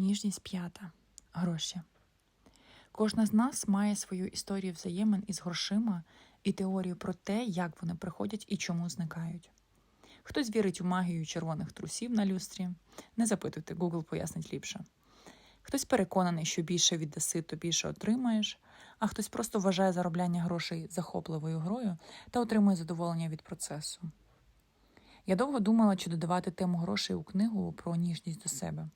Ніжність п'ята. Гроші. Кожна з нас має свою історію взаємин із грошима і теорію про те, як вони приходять і чому зникають. Хтось вірить у магію червоних трусів на люстрі. Не запитуйте, Google пояснить ліпше. Хтось переконаний, що більше віддаси, то більше отримаєш, а хтось просто вважає заробляння грошей захопливою грою та отримує задоволення від процесу. Я довго думала, чи додавати тему грошей у книгу про ніжність до себе.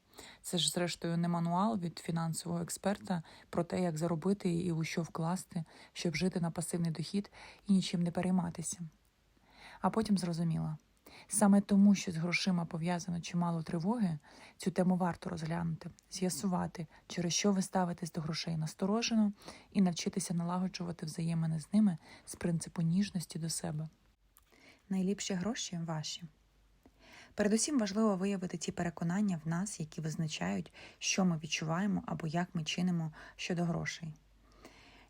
Це ж, зрештою, не мануал від фінансового експерта про те, як заробити і у що вкласти, щоб жити на пасивний дохід і нічим не перейматися. А потім зрозуміла. Саме тому, що з грошима пов'язано чимало тривоги, цю тему варто розглянути, з'ясувати, через що ви ставитесь до грошей насторожено, і навчитися налагоджувати взаємини з ними з принципу ніжності до себе. Найліпші гроші ваші. Передусім важливо виявити ті переконання в нас, які визначають, що ми відчуваємо або як ми чинимо щодо грошей.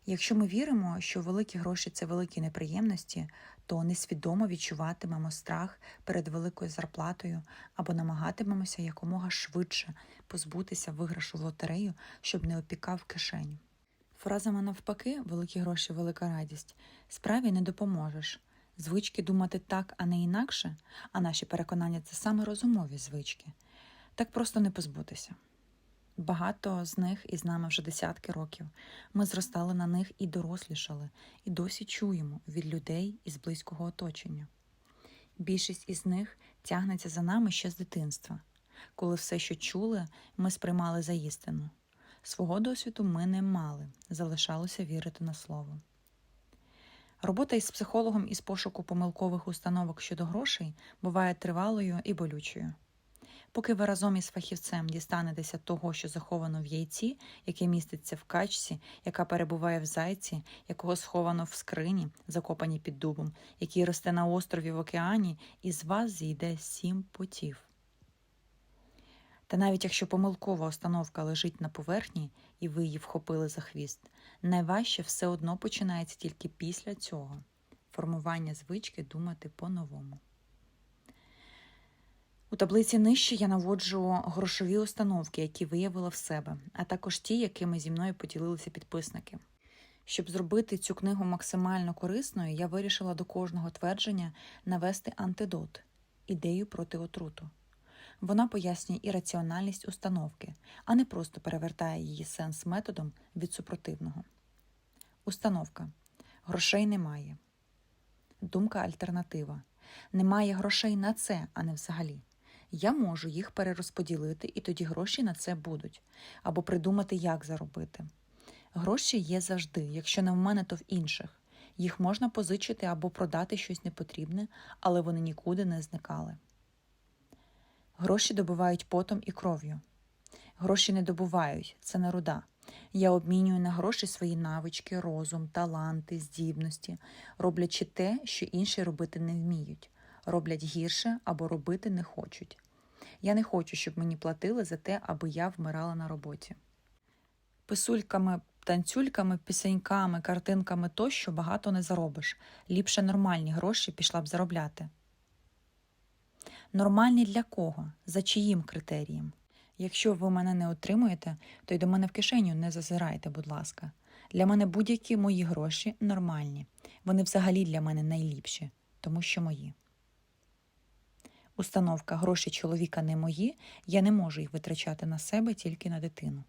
Якщо ми віримо, що великі гроші це великі неприємності, то несвідомо відчуватимемо страх перед великою зарплатою або намагатимемося якомога швидше позбутися виграшу в лотерею, щоб не опікав кишеню. Фразами навпаки, великі гроші, велика радість, справі не допоможеш. Звички думати так, а не інакше, а наші переконання це саме розумові звички. Так просто не позбутися. Багато з них із нами вже десятки років. Ми зростали на них і дорослішали, і досі чуємо від людей із близького оточення. Більшість із них тягнеться за нами ще з дитинства, коли все, що чули, ми сприймали за істину. Свого досвіду ми не мали, залишалося вірити на слово. Робота із психологом із пошуку помилкових установок щодо грошей буває тривалою і болючою. Поки ви разом із фахівцем дістанетеся того, що заховано в яйці, яке міститься в качці, яка перебуває в зайці, якого сховано в скрині, закопаній під дубом, який росте на острові в океані, із вас зійде сім потів. Та навіть якщо помилкова установка лежить на поверхні і ви її вхопили за хвіст, найважче все одно починається тільки після цього формування звички думати по-новому. У таблиці нижче я наводжу грошові установки, які виявила в себе, а також ті, якими зі мною поділилися підписники. Щоб зробити цю книгу максимально корисною, я вирішила до кожного твердження навести антидот ідею проти отруту. Вона пояснює і раціональність установки, а не просто перевертає її сенс методом від супротивного. Установка грошей немає. Думка альтернатива. Немає грошей на це, а не взагалі. Я можу їх перерозподілити, і тоді гроші на це будуть, або придумати, як заробити. Гроші є завжди, якщо не в мене, то в інших. Їх можна позичити або продати щось непотрібне, але вони нікуди не зникали. Гроші добувають потом і кров'ю. Гроші не добувають, це не руда. Я обмінюю на гроші свої навички, розум, таланти, здібності, роблячи те, що інші робити не вміють, роблять гірше або робити не хочуть. Я не хочу, щоб мені платили за те, аби я вмирала на роботі. Писульками, танцюльками, пісеньками, картинками тощо багато не заробиш. Ліпше нормальні гроші пішла б заробляти. Нормальні для кого? За чиїм критерієм? Якщо ви мене не отримуєте, то й до мене в кишеню не зазирайте, будь ласка. Для мене будь-які мої гроші нормальні. Вони взагалі для мене найліпші, тому що мої. Установка гроші чоловіка не мої, я не можу їх витрачати на себе тільки на дитину.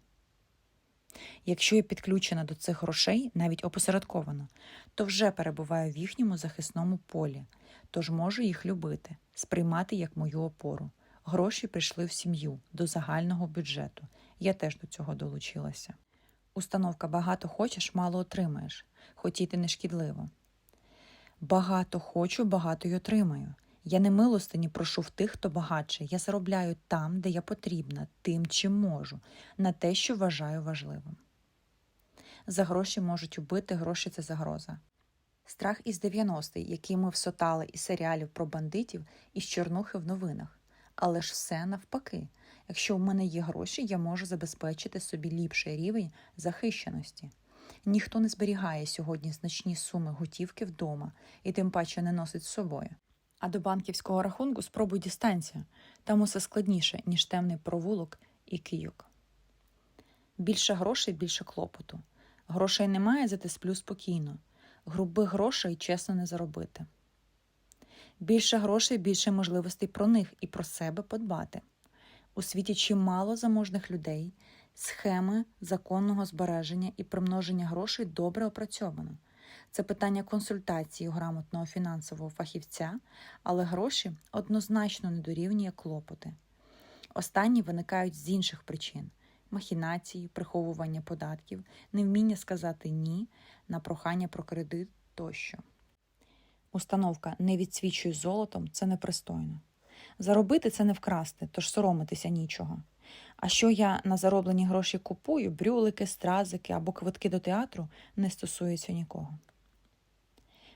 Якщо я підключена до цих грошей, навіть опосередковано, то вже перебуваю в їхньому захисному полі, тож можу їх любити, сприймати як мою опору. Гроші прийшли в сім'ю до загального бюджету. Я теж до цього долучилася. Установка багато хочеш, мало отримаєш. Хотіти не шкідливо. Багато хочу, багато й отримаю. Я не милостині прошу в тих, хто багатше. Я заробляю там, де я потрібна, тим, чим можу, на те, що вважаю важливим. За гроші можуть убити, гроші це загроза. Страх із 90-й, який ми всотали із серіалів про бандитів і з чорнухи в новинах. Але ж все навпаки. Якщо в мене є гроші, я можу забезпечити собі ліпший рівень захищеності. Ніхто не зберігає сьогодні значні суми готівки вдома і тим паче не носить з собою. А до банківського рахунку спробуй дістанція. Там усе складніше, ніж темний провулок і кийок. Більше грошей, більше клопоту. Грошей немає, зате сплю спокійно. Грубих грошей чесно не заробити. Більше грошей, більше можливостей про них і про себе подбати. У світі чимало заможних людей, схеми законного збереження і примноження грошей добре опрацьовано. Це питання консультації грамотного фінансового фахівця, але гроші однозначно не дорівнює клопоти. Останні виникають з інших причин: махінації, приховування податків, невміння сказати ні на прохання про кредит тощо. Установка не відсвічуй золотом це непристойно. Заробити це не вкрасти, тож соромитися нічого. А що я на зароблені гроші купую, брюлики, стразики або квитки до театру, не стосується нікого.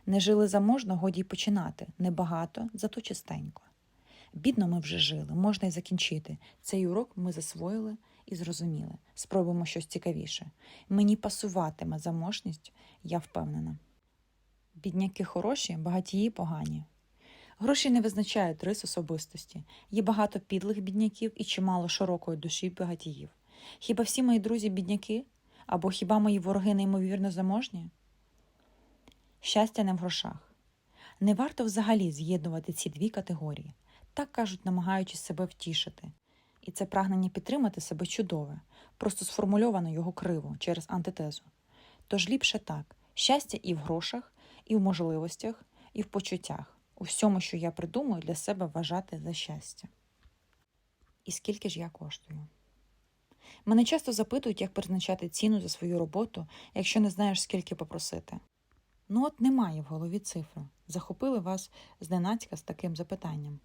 Не жили заможно, годі й починати. Небагато, зато чистенько. Бідно ми вже жили, можна й закінчити. Цей урок ми засвоїли і зрозуміли. Спробуємо щось цікавіше. Мені пасуватиме заможність, я впевнена. Бідняки хороші, багатії погані. Гроші не визначають рис особистості. Є багато підлих бідняків і чимало широкої душі багатіїв. Хіба всі мої друзі бідняки? Або хіба мої вороги неймовірно заможні? Щастя не в грошах. Не варто взагалі з'єднувати ці дві категорії, так кажуть, намагаючись себе втішити. І це прагнення підтримати себе чудове, просто сформульовано його криво через антитезу. Тож ліпше так: щастя і в грошах, і в можливостях, і в почуттях, у всьому, що я придумую для себе вважати за щастя. І скільки ж я коштую? Мене часто запитують, як призначати ціну за свою роботу, якщо не знаєш, скільки попросити. Ну, от немає в голові цифри. Захопили вас зненацька з таким запитанням.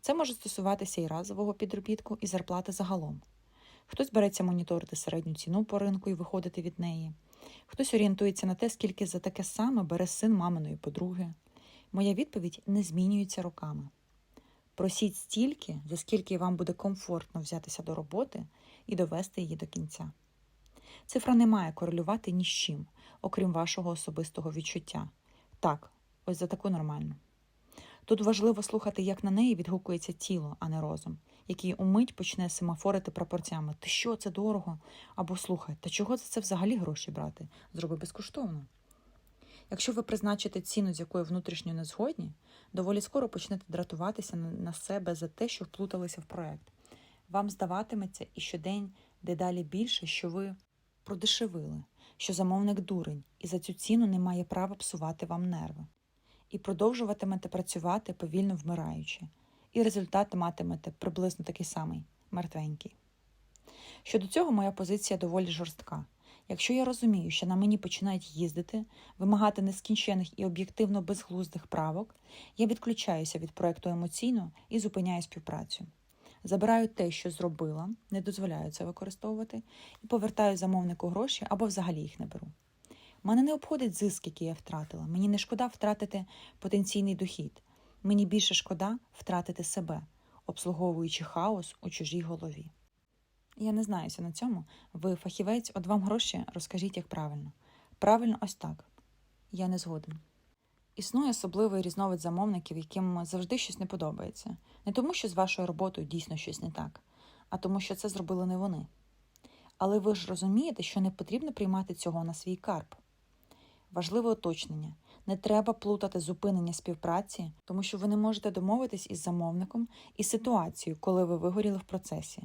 Це може стосуватися і разового підробітку, і зарплати загалом. Хтось береться моніторити середню ціну по ринку і виходити від неї. Хтось орієнтується на те, скільки за таке саме бере син маминої подруги. Моя відповідь не змінюється роками. Просіть стільки, за скільки вам буде комфортно взятися до роботи і довести її до кінця. Цифра не має корелювати ні з чим, окрім вашого особистого відчуття. Так, ось за таку нормальну. Тут важливо слухати, як на неї відгукується тіло, а не розум, який умить почне семафорити пропорцями. Ти що, це дорого? Або слухай, та чого за це взагалі гроші брати? Зроби безкоштовно. Якщо ви призначите ціну, з якою внутрішньо не згодні, доволі скоро почнете дратуватися на себе за те, що вплуталися в проект. Вам здаватиметься і щодень дедалі більше, що ви продешевили, що замовник дурень, і за цю ціну не має права псувати вам нерви. І продовжуватимете працювати повільно вмираючи, і результат матимете приблизно такий самий мертвенький. Щодо цього, моя позиція доволі жорстка. Якщо я розумію, що на мені починають їздити, вимагати нескінчених і об'єктивно безглуздих правок, я відключаюся від проекту емоційно і зупиняю співпрацю. Забираю те, що зробила, не дозволяю це використовувати, і повертаю замовнику гроші або взагалі їх не беру. Мене не обходить зиск, який я втратила. Мені не шкода втратити потенційний дохід. Мені більше шкода втратити себе, обслуговуючи хаос у чужій голові. Я не знаюся на цьому. Ви фахівець, от вам гроші, розкажіть, як правильно. Правильно, ось так. Я не згоден. Існує особливий різновид замовників, яким завжди щось не подобається. Не тому, що з вашою роботою дійсно щось не так, а тому, що це зробили не вони. Але ви ж розумієте, що не потрібно приймати цього на свій карп. Важливе уточнення. Не треба плутати зупинення співпраці, тому що ви не можете домовитись із замовником і ситуацією, коли ви вигоріли в процесі.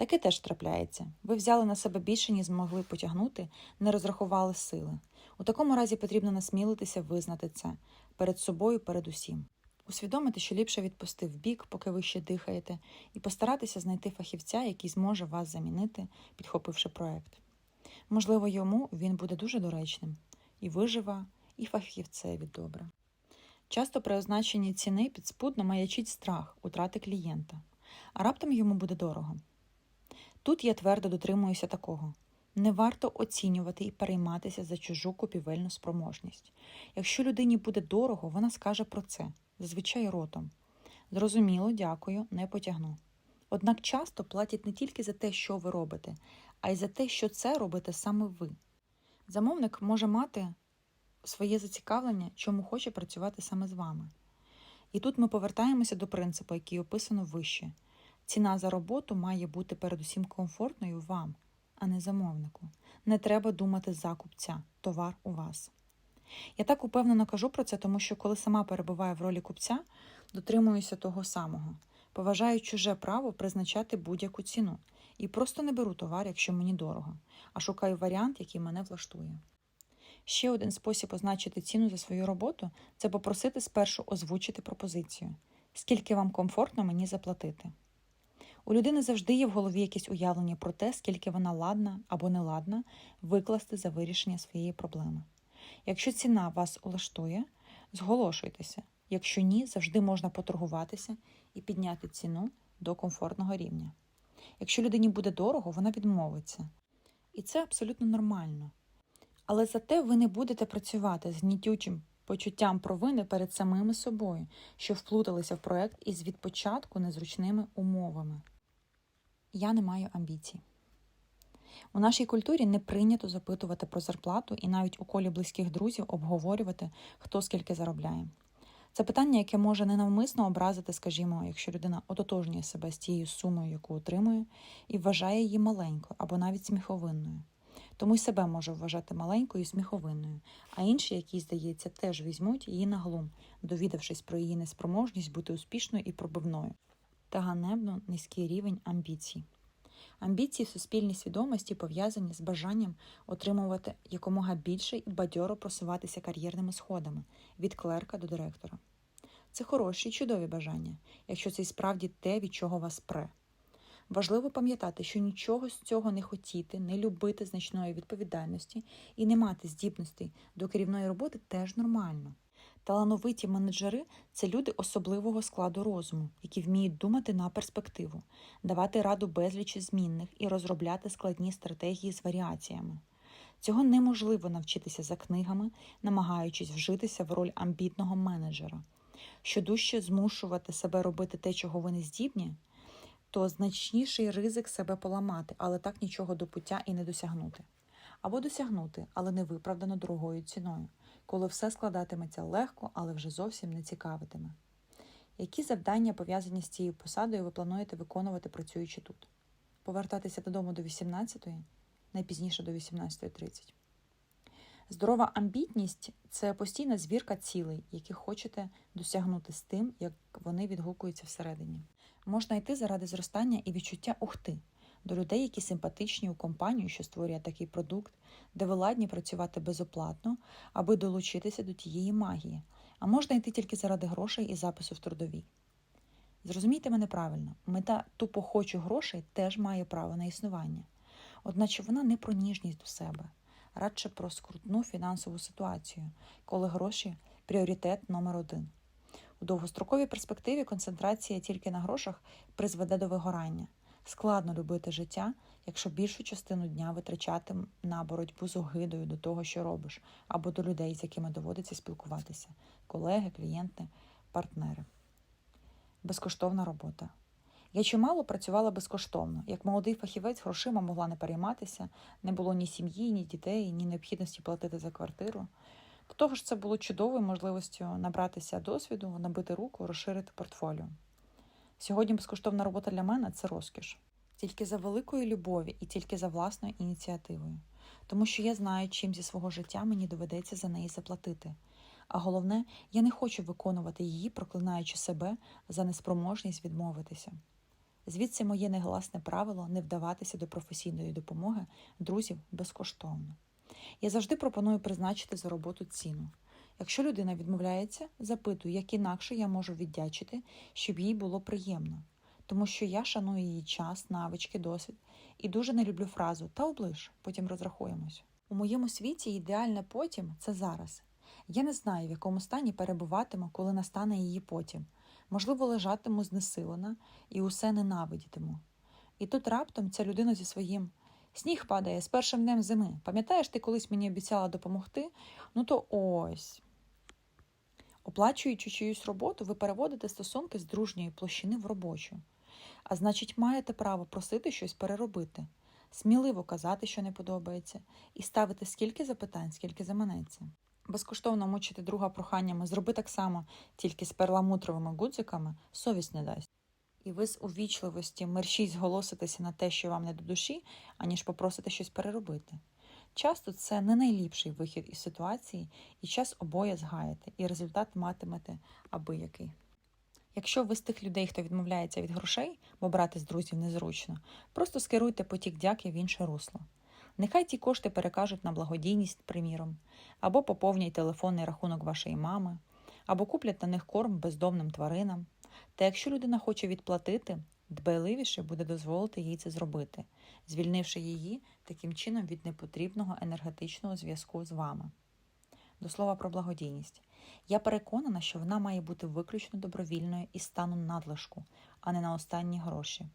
Таке теж трапляється. Ви взяли на себе більше, ніж змогли потягнути, не розрахували сили. У такому разі потрібно насмілитися визнати це перед собою, перед усім. Усвідомити, що ліпше відпусти в бік, поки ви ще дихаєте, і постаратися знайти фахівця, який зможе вас замінити, підхопивши проект. Можливо, йому він буде дуже доречним і вижива, і фахівцеві добре. Часто при означенні ціни підспудно маячить страх утрати клієнта, а раптом йому буде дорого. Тут я твердо дотримуюся такого. Не варто оцінювати і перейматися за чужу купівельну спроможність. Якщо людині буде дорого, вона скаже про це, зазвичай ротом. Зрозуміло, дякую, не потягну. Однак часто платять не тільки за те, що ви робите, а й за те, що це робите саме ви. Замовник може мати своє зацікавлення, чому хоче працювати саме з вами. І тут ми повертаємося до принципу, який описано вище. Ціна за роботу має бути передусім комфортною вам, а не замовнику. Не треба думати за купця, товар у вас. Я так упевнено кажу про це, тому що коли сама перебуваю в ролі купця, дотримуюся того самого. Поважаю чуже право призначати будь-яку ціну і просто не беру товар, якщо мені дорого, а шукаю варіант, який мене влаштує. Ще один спосіб означити ціну за свою роботу це попросити спершу озвучити пропозицію, скільки вам комфортно мені заплатити. У людини завжди є в голові якесь уявлення про те, скільки вона ладна або не ладна викласти за вирішення своєї проблеми. Якщо ціна вас улаштує, зголошуйтеся. Якщо ні, завжди можна поторгуватися і підняти ціну до комфортного рівня. Якщо людині буде дорого, вона відмовиться. І це абсолютно нормально. Але зате ви не будете працювати з гнітючим почуттям провини перед самими собою, що вплуталися в проект із від початку незручними умовами. Я не маю амбіцій. У нашій культурі не прийнято запитувати про зарплату і навіть у колі близьких друзів обговорювати, хто скільки заробляє. Це питання, яке може ненавмисно образити, скажімо, якщо людина ототожнює себе з тією сумою, яку отримує, і вважає її маленькою або навіть сміховинною. Тому й себе може вважати маленькою і сміховинною, а інші, які, здається, теж візьмуть її на глум, довідавшись про її неспроможність бути успішною і пробивною, та ганебно низький рівень амбіцій. Амбіції в суспільній свідомості пов'язані з бажанням отримувати якомога більше і бадьоро просуватися кар'єрними сходами від клерка до директора. Це хороші чудові бажання, якщо це і справді те, від чого вас пре. Важливо пам'ятати, що нічого з цього не хотіти, не любити значної відповідальності і не мати здібностей до керівної роботи теж нормально. Талановиті менеджери це люди особливого складу розуму, які вміють думати на перспективу, давати раду безлічі змінних і розробляти складні стратегії з варіаціями. Цього неможливо навчитися за книгами, намагаючись вжитися в роль амбітного менеджера. Що дужче змушувати себе робити те, чого ви не здібні, то значніший ризик себе поламати, але так нічого до пуття і не досягнути. Або досягнути, але не виправдано дорогою ціною, коли все складатиметься легко, але вже зовсім не цікавитиме. Які завдання пов'язані з цією посадою ви плануєте виконувати, працюючи тут? Повертатися додому до 18-ї, найпізніше до 18.30. Здорова амбітність це постійна звірка цілей, які хочете досягнути з тим, як вони відгукуються всередині. Можна йти заради зростання і відчуття ухти до людей, які симпатичні у компанію, що створює такий продукт, де ви ладні працювати безоплатно, аби долучитися до тієї магії, а можна йти тільки заради грошей і запису в трудовій. Зрозумійте мене правильно, мета тупо хочу грошей теж має право на існування, одначе вона не про ніжність до себе, радше про скрутну фінансову ситуацію, коли гроші пріоритет номер один. У довгостроковій перспективі концентрація тільки на грошах призведе до вигорання. Складно любити життя, якщо більшу частину дня витрачати на боротьбу з огидою до того, що робиш, або до людей, з якими доводиться спілкуватися колеги, клієнти, партнери. Безкоштовна робота. Я чимало працювала безкоштовно. Як молодий фахівець грошима могла не перейматися, не було ні сім'ї, ні дітей, ні необхідності платити за квартиру. До того ж, це було чудовою можливістю набратися досвіду, набити руку, розширити портфоліо. Сьогодні безкоштовна робота для мене це розкіш. Тільки за великою любові і тільки за власною ініціативою. Тому що я знаю, чим зі свого життя мені доведеться за неї заплатити. А головне, я не хочу виконувати її, проклинаючи себе за неспроможність відмовитися. Звідси моє негласне правило не вдаватися до професійної допомоги друзів безкоштовно. Я завжди пропоную призначити за роботу ціну. Якщо людина відмовляється, запитую, як інакше я можу віддячити, щоб їй було приємно, тому що я шаную її час, навички, досвід і дуже не люблю фразу та облиш, потім розрахуємось. У моєму світі ідеальне потім це зараз. Я не знаю, в якому стані перебуватиму, коли настане її потім. Можливо, лежатиму знесилена і усе ненавидітиму. І тут раптом ця людина зі своїм сніг падає з першим днем зими. Пам'ятаєш, ти колись мені обіцяла допомогти? Ну то ось. Оплачуючи чиюсь роботу, ви переводите стосунки з дружньої площини в робочу. А значить, маєте право просити щось переробити, сміливо казати, що не подобається, і ставити скільки запитань, скільки заманеться. Безкоштовно мучити друга проханнями зроби так само, тільки з перламутровими гудзиками, совість не дасть. І ви з увічливості мерщій зголоситеся на те, що вам не до душі, аніж попросите щось переробити. Часто це не найліпший вихід із ситуації, і час обоє згаяти, і результат матимете аби який. Якщо ви з тих людей, хто відмовляється від грошей, бо брати з друзів незручно, просто скеруйте потік дяки в інше русло. Нехай ті кошти перекажуть на благодійність, приміром, або поповнять телефонний рахунок вашої мами, або куплять на них корм бездомним тваринам. Та якщо людина хоче відплатити, дбайливіше буде дозволити їй це зробити, звільнивши її таким чином від непотрібного енергетичного зв'язку з вами. До слова про благодійність. Я переконана, що вона має бути виключно добровільною і станом надлишку, а не на останні гроші,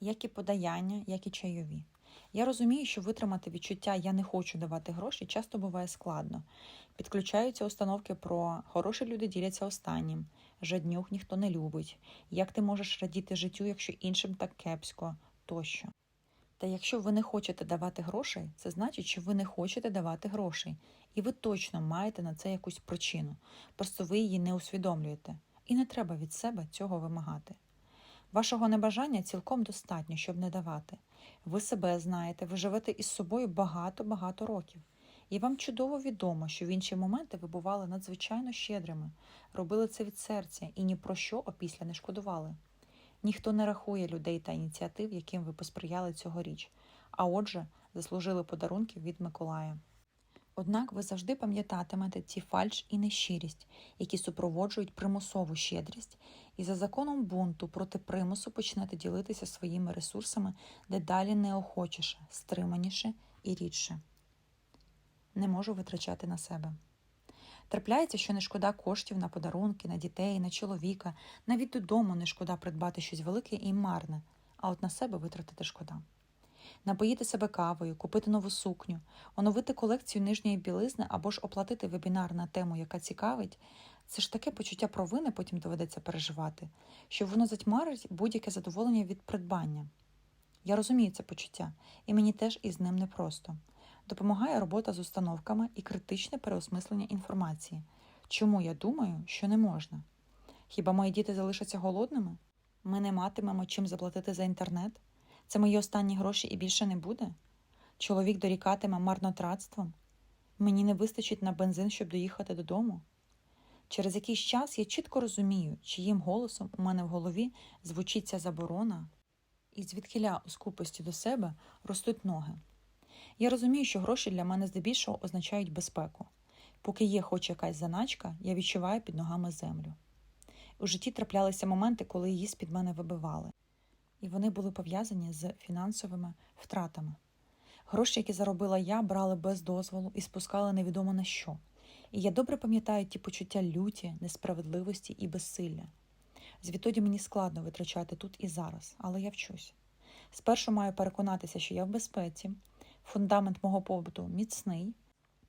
як і подаяння, як і чайові. Я розумію, що витримати відчуття я не хочу давати гроші часто буває складно. Підключаються установки про хороші люди діляться останнім, жаднюх ніхто не любить, як ти можеш радіти життю, якщо іншим так кепсько тощо. Та якщо ви не хочете давати грошей, це значить, що ви не хочете давати грошей, і ви точно маєте на це якусь причину. Просто ви її не усвідомлюєте, і не треба від себе цього вимагати. Вашого небажання цілком достатньо, щоб не давати. Ви себе знаєте, ви живете із собою багато-багато років. І вам чудово відомо, що в інші моменти ви бували надзвичайно щедрими, робили це від серця і ні про що опісля не шкодували. Ніхто не рахує людей та ініціатив, яким ви посприяли цьогоріч, а отже, заслужили подарунків від Миколая. Однак ви завжди пам'ятатимете ці фальш і нещирість, які супроводжують примусову щедрість, і за законом бунту проти примусу почнете ділитися своїми ресурсами дедалі неохочіше, стриманіше і рідше. Не можу витрачати на себе. Трапляється, що не шкода коштів на подарунки, на дітей, на чоловіка, навіть додому не шкода придбати щось велике і марне, а от на себе витратити шкода. Напоїти себе кавою, купити нову сукню, оновити колекцію нижньої білизни або ж оплатити вебінар на тему, яка цікавить, це ж таке почуття провини потім доведеться переживати, що воно затьмарить будь-яке задоволення від придбання. Я розумію це почуття, і мені теж із ним непросто. Допомагає робота з установками і критичне переосмислення інформації. Чому я думаю, що не можна? Хіба мої діти залишаться голодними? Ми не матимемо чим заплатити за інтернет? Це мої останні гроші і більше не буде? Чоловік дорікатиме марнотратством? Мені не вистачить на бензин, щоб доїхати додому? Через якийсь час я чітко розумію, чиїм голосом у мене в голові звучить ця заборона, і звідкиля у скупості до себе ростуть ноги. Я розумію, що гроші для мене здебільшого означають безпеку. Поки є хоч якась заначка, я відчуваю під ногами землю. У житті траплялися моменти, коли її з-під мене вибивали, і вони були пов'язані з фінансовими втратами. Гроші, які заробила я, брали без дозволу і спускали невідомо на що. І я добре пам'ятаю ті почуття люті, несправедливості і безсилля. Звідтоді мені складно витрачати тут і зараз, але я вчусь. Спершу маю переконатися, що я в безпеці, фундамент мого побуту міцний,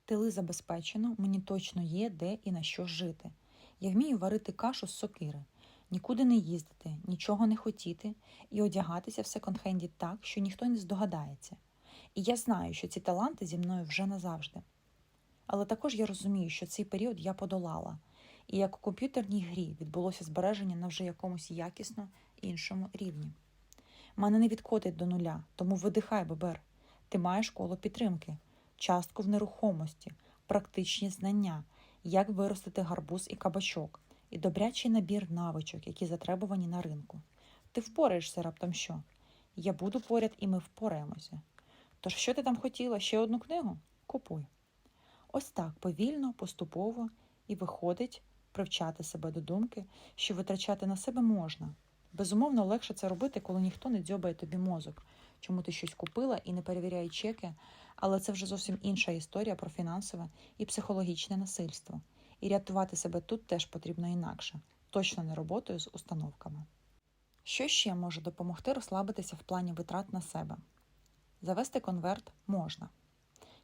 тили забезпечено, мені точно є, де і на що жити. Я вмію варити кашу з сокири, нікуди не їздити, нічого не хотіти і одягатися в секонд-хенді так, що ніхто не здогадається. І я знаю, що ці таланти зі мною вже назавжди. Але також я розумію, що цей період я подолала, і як у комп'ютерній грі відбулося збереження на вже якомусь якісно іншому рівні. Мене не відходить до нуля, тому видихай, Бобер. Ти маєш коло підтримки, частку в нерухомості, практичні знання, як виростити гарбуз і кабачок, і добрячий набір навичок, які затребувані на ринку. Ти впораєшся раптом що? Я буду поряд, і ми впораємося. Тож, що ти там хотіла? Ще одну книгу? Купуй. Ось так повільно, поступово і виходить привчати себе до думки, що витрачати на себе можна. Безумовно, легше це робити, коли ніхто не дзьобає тобі мозок, чому ти щось купила і не перевіряє чеки, але це вже зовсім інша історія про фінансове і психологічне насильство. І рятувати себе тут теж потрібно інакше, точно не роботою з установками. Що ще може допомогти розслабитися в плані витрат на себе? Завести конверт можна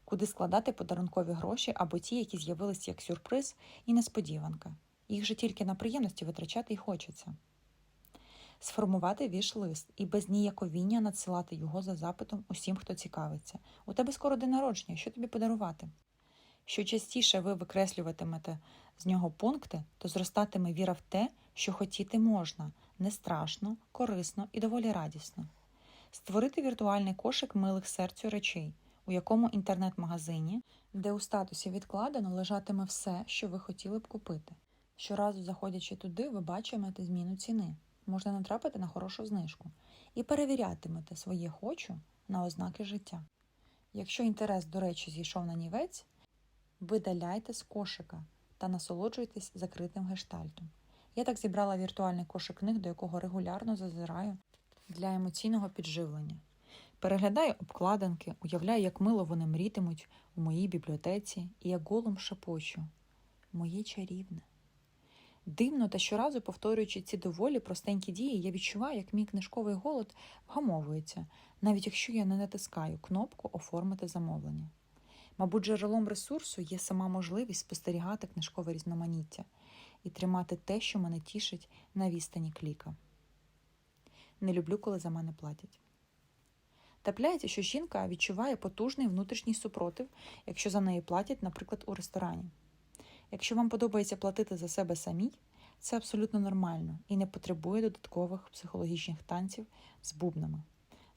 куди складати подарункові гроші або ті, які з'явилися як сюрприз і несподіванка. Їх же тільки на приємності витрачати і хочеться. Сформувати віш-лист і без ніяковіння надсилати його за запитом усім, хто цікавиться. У тебе скоро день народження, що тобі подарувати? Що частіше ви викреслюватимете з нього пункти, то зростатиме віра в те, що хотіти можна, не страшно, корисно і доволі радісно. Створити віртуальний кошик милих серцю речей, у якому інтернет-магазині, де у статусі відкладено лежатиме все, що ви хотіли б купити. Щоразу заходячи туди, ви бачитимете зміну ціни, можна натрапити на хорошу знижку і перевірятимете своє хочу на ознаки життя. Якщо інтерес, до речі, зійшов на нівець, видаляйте з кошика та насолоджуйтесь закритим гештальтом. Я так зібрала віртуальний кошик книг, до якого регулярно зазираю для емоційного підживлення. Переглядаю обкладинки, уявляю, як мило вони мрітимуть у моїй бібліотеці і як голом шепочу моє чарівне. Дивно та щоразу повторюючи ці доволі простенькі дії, я відчуваю, як мій книжковий голод вгамовується, навіть якщо я не натискаю кнопку Оформити замовлення. Мабуть, джерелом ресурсу є сама можливість спостерігати книжкове різноманіття і тримати те, що мене тішить на відстані кліка. Не люблю, коли за мене платять. Трапляється, що жінка відчуває потужний внутрішній супротив, якщо за неї платять, наприклад, у ресторані. Якщо вам подобається платити за себе самій, це абсолютно нормально і не потребує додаткових психологічних танців з бубнами.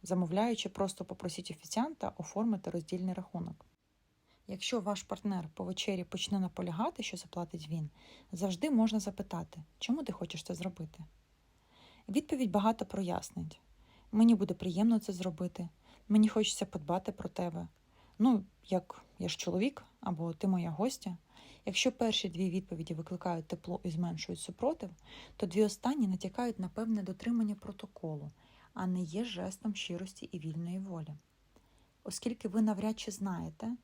Замовляючи, просто попросіть офіціанта оформити роздільний рахунок. Якщо ваш партнер по вечері почне наполягати, що заплатить він, завжди можна запитати, чому ти хочеш це зробити. Відповідь багато прояснить. Мені буде приємно це зробити, мені хочеться подбати про тебе. Ну, як я ж чоловік або ти моя гостя. Якщо перші дві відповіді викликають тепло і зменшують супротив, то дві останні натякають на певне дотримання протоколу, а не є жестом щирості і вільної волі. Оскільки ви навряд чи знаєте,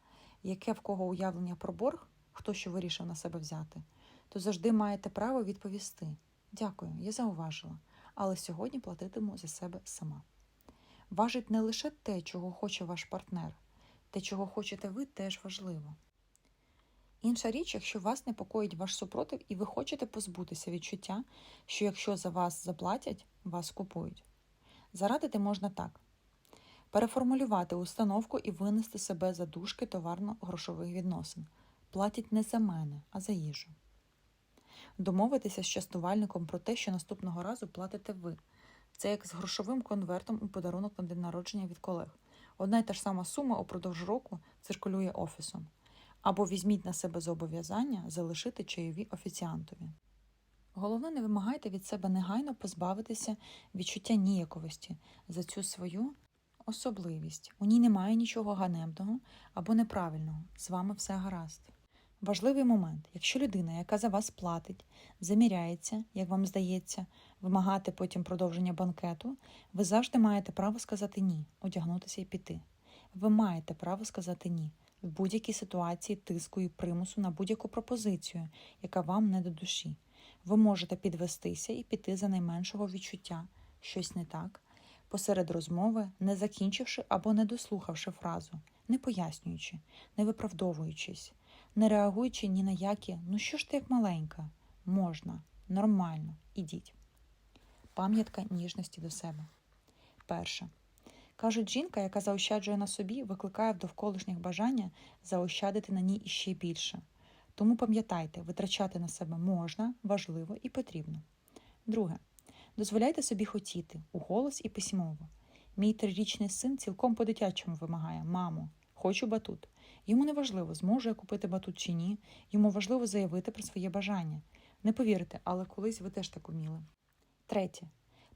яке в кого уявлення про борг, хто що вирішив на себе взяти, то завжди маєте право відповісти: Дякую, я зауважила, але сьогодні платитиму за себе сама. Важить не лише те, чого хоче ваш партнер, те, чого хочете ви, теж важливо. Інша річ, якщо вас непокоїть ваш супротив, і ви хочете позбутися відчуття, що якщо за вас заплатять, вас купують. Зарадити можна так: переформулювати установку і винести себе за дужки товарно-грошових відносин. Платять не за мене, а за їжу. Домовитися з частувальником про те, що наступного разу платите ви. Це як з грошовим конвертом у подарунок на день народження від колег. Одна й та ж сама сума упродовж року циркулює офісом. Або візьміть на себе зобов'язання залишити чайові офіціантові. Головне, не вимагайте від себе негайно позбавитися відчуття ніяковості за цю свою особливість. У ній немає нічого ганебного або неправильного. З вами все гаразд. Важливий момент, якщо людина, яка за вас платить, заміряється, як вам здається, вимагати потім продовження банкету, ви завжди маєте право сказати ні, одягнутися і піти. Ви маєте право сказати ні в будь-якій ситуації тиску і примусу на будь-яку пропозицію, яка вам не до душі. Ви можете підвестися і піти за найменшого відчуття, щось не так, посеред розмови, не закінчивши або не дослухавши фразу, не пояснюючи, не виправдовуючись, не реагуючи ні на які, ну що ж ти як маленька, можна, нормально, ідіть. Пам'ятка ніжності до себе. Перше. Кажуть, жінка, яка заощаджує на собі, викликає в довколишніх бажання заощадити на ній іще більше. Тому пам'ятайте, витрачати на себе можна, важливо і потрібно. Друге. Дозволяйте собі хотіти у голос і письмово. Мій трирічний син цілком по-дитячому вимагає Мамо, хочу батут. Йому не важливо, зможу я купити батут чи ні. Йому важливо заявити про своє бажання. Не повірте, але колись ви теж так уміли. Третє.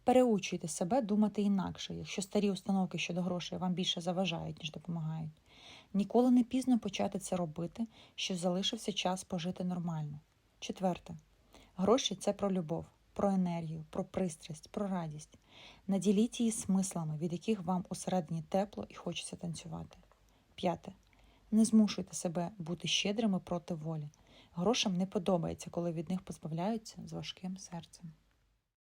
Переучуйте себе думати інакше, якщо старі установки щодо грошей вам більше заважають, ніж допомагають. Ніколи не пізно почати це робити, що залишився час пожити нормально. Четверте. Гроші це про любов, про енергію, про пристрасть, про радість. Наділіть її смислами, від яких вам усередині тепло і хочеться танцювати. П'яте. Не змушуйте себе бути щедрими проти волі. Грошам не подобається, коли від них позбавляються з важким серцем.